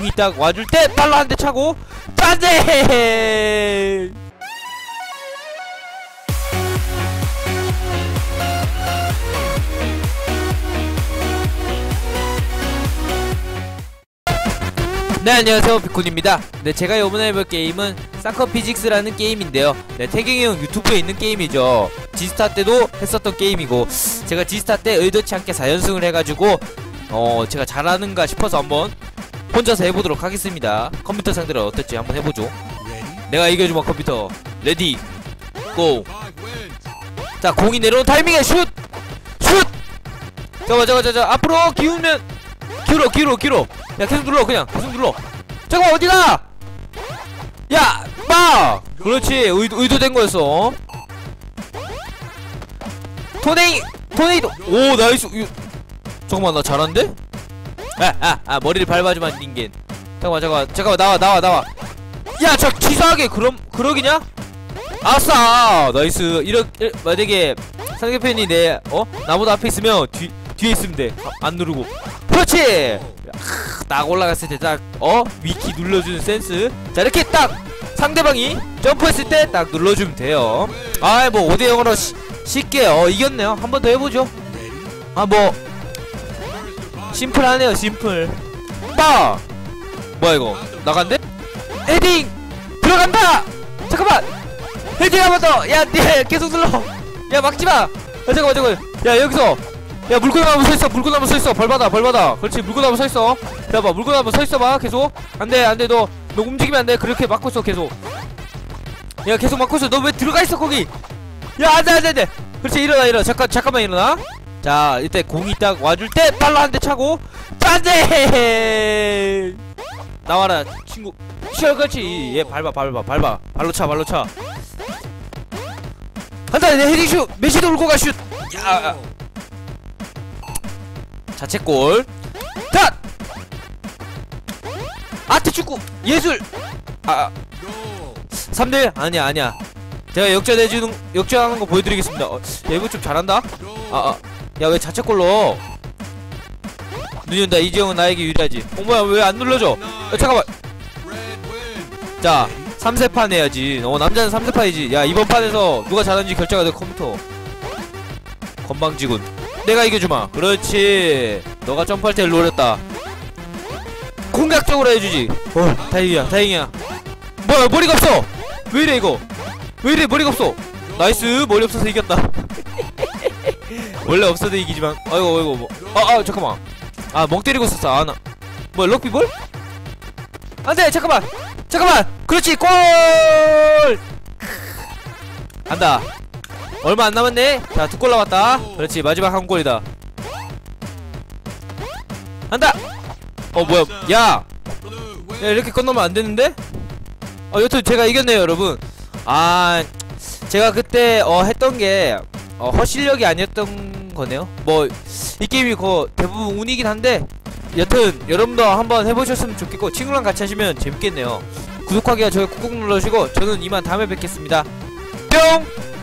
공이 딱 와줄 때 발로 한대 차고 짠데! 네 안녕하세요. 비콘입니다. 네 제가 이번에 해볼 게임은 사커 피직스라는 게임인데요. 네 태경이 형 유튜브에 있는 게임이죠. 지스타 때도 했었던 게임이고 제가 지스타 때 의도치 않게 4연승을 해가지고 어 제가 잘하는가 싶어서 한번 혼자서 해보도록 하겠습니다. 컴퓨터 상대로 어떨지 한번 해보죠. 내가 이겨주마 컴퓨터. 레디 고 자 공이 내려온 타이밍에 슛! 슛! 잠깐만 잠깐만 앞으로 기우면 기울어 기울어 기울어. 야 계속 눌러 그냥. 계속 눌러. 잠깐만 어디가? 야! 빠! 그렇지. 의도, 의도된 거였어. 토네이 토네이도. 오 나이스. 이- 잠깐만 나 잘한데? 아아아 아, 머리를 밟아주면 닌겐. 잠깐만 잠깐만 잠깐만 나와 나와 나와. 야 저 치사하게 그럼 그러기냐? 아싸! 나이스. 이렇게 만약에 상대편이 내 어? 나보다 앞에 있으면 뒤 뒤에 있으면 돼안 누르고. 그렇지! 크, 딱 올라갔을 때 딱 어? 위키 눌러주는 센스. 자 이렇게 딱 상대방이 점프했을 때 딱 눌러주면 돼요. 아이 뭐 5대0으로 쉽게 어 이겼네요. 한 번 더 해보죠. 아뭐 심플하네요 심플. 빠! 뭐야 이거? 나간대? 헤딩! 들어간다! 잠깐만! 헤딩 한 번 더야 네, 계속 눌러! 야 막지마! 야 잠깐만 잠깐만. 야 여기서! 야 물고나무 서있어 물고나무 서있어. 벌받아 벌받아. 그렇지 물고나무 서있어. 야봐 물고나무 서있어봐 계속. 안돼 안돼 너. 너 움직이면 안돼. 그렇게 막고 있어 계속. 야 계속 막고 있어. 너 왜 들어가 있어 거기? 야 안돼 안돼 안돼. 그렇지 일어나 일어나. 잠깐 잠깐만 일어나 자 이때 공이 딱 와줄 때 발로 한대 차고 짠데! 나와라 친구. 쉬어 그렇지. 얘 밟아 밟아 밟아. 발로 차 발로 차. 한다 내 헤딩 슛! 메시도 울고 가슛! 야! 자책골. 탓 아트 축구! 예술! 아 3대1 아니야 아니야. 제가 역전해주는 역전하는 거 보여드리겠습니다. 어, 야 이거 좀 잘한다? 아 야 왜 자책골로 눈이 온다 이지영은 나에게 유리하지. 어 뭐야 왜 안 눌러줘? 야, 잠깐만. 자 3세판 해야지. 어 남자는 3세판이지. 야 이번 판에서 누가 잘하는지 결정해야 돼 컴퓨터. 건방지군. 내가 이겨주마. 그렇지. 너가 점프할 때 노렸다. 공격적으로 해주지. 어 다행이야 다행이야. 뭐야 머리가 없어. 왜 이래 이거? 왜 이래 머리가 없어? 나이스 머리 없어서 이겼다 원래 없어도 이기지만. 아이고 아이고 뭐 아아 아, 잠깐만. 아 멍 때리고 있었어. 아나. 뭐야 럭비볼? 안돼 잠깐만. 잠깐만. 그렇지 골! 간다. 얼마 안 남았네. 자 두 골 남았다. 그렇지 마지막 한 골이다. 간다. 어 뭐야. 야! 야 이렇게 건너면 안 되는데? 어 여튼 제가 이겼네요 여러분. 아 제가 그때 어 했던 게 어, 허실력이 아니었던 거네요. 뭐 이 게임이 거 대부분 운이긴 한데 여튼 여러분도 한번 해보셨으면 좋겠고 친구랑 같이 하시면 재밌겠네요. 구독하기와 좋아요 꾹꾹 눌러주시고 저는 이만 다음에 뵙겠습니다. 뿅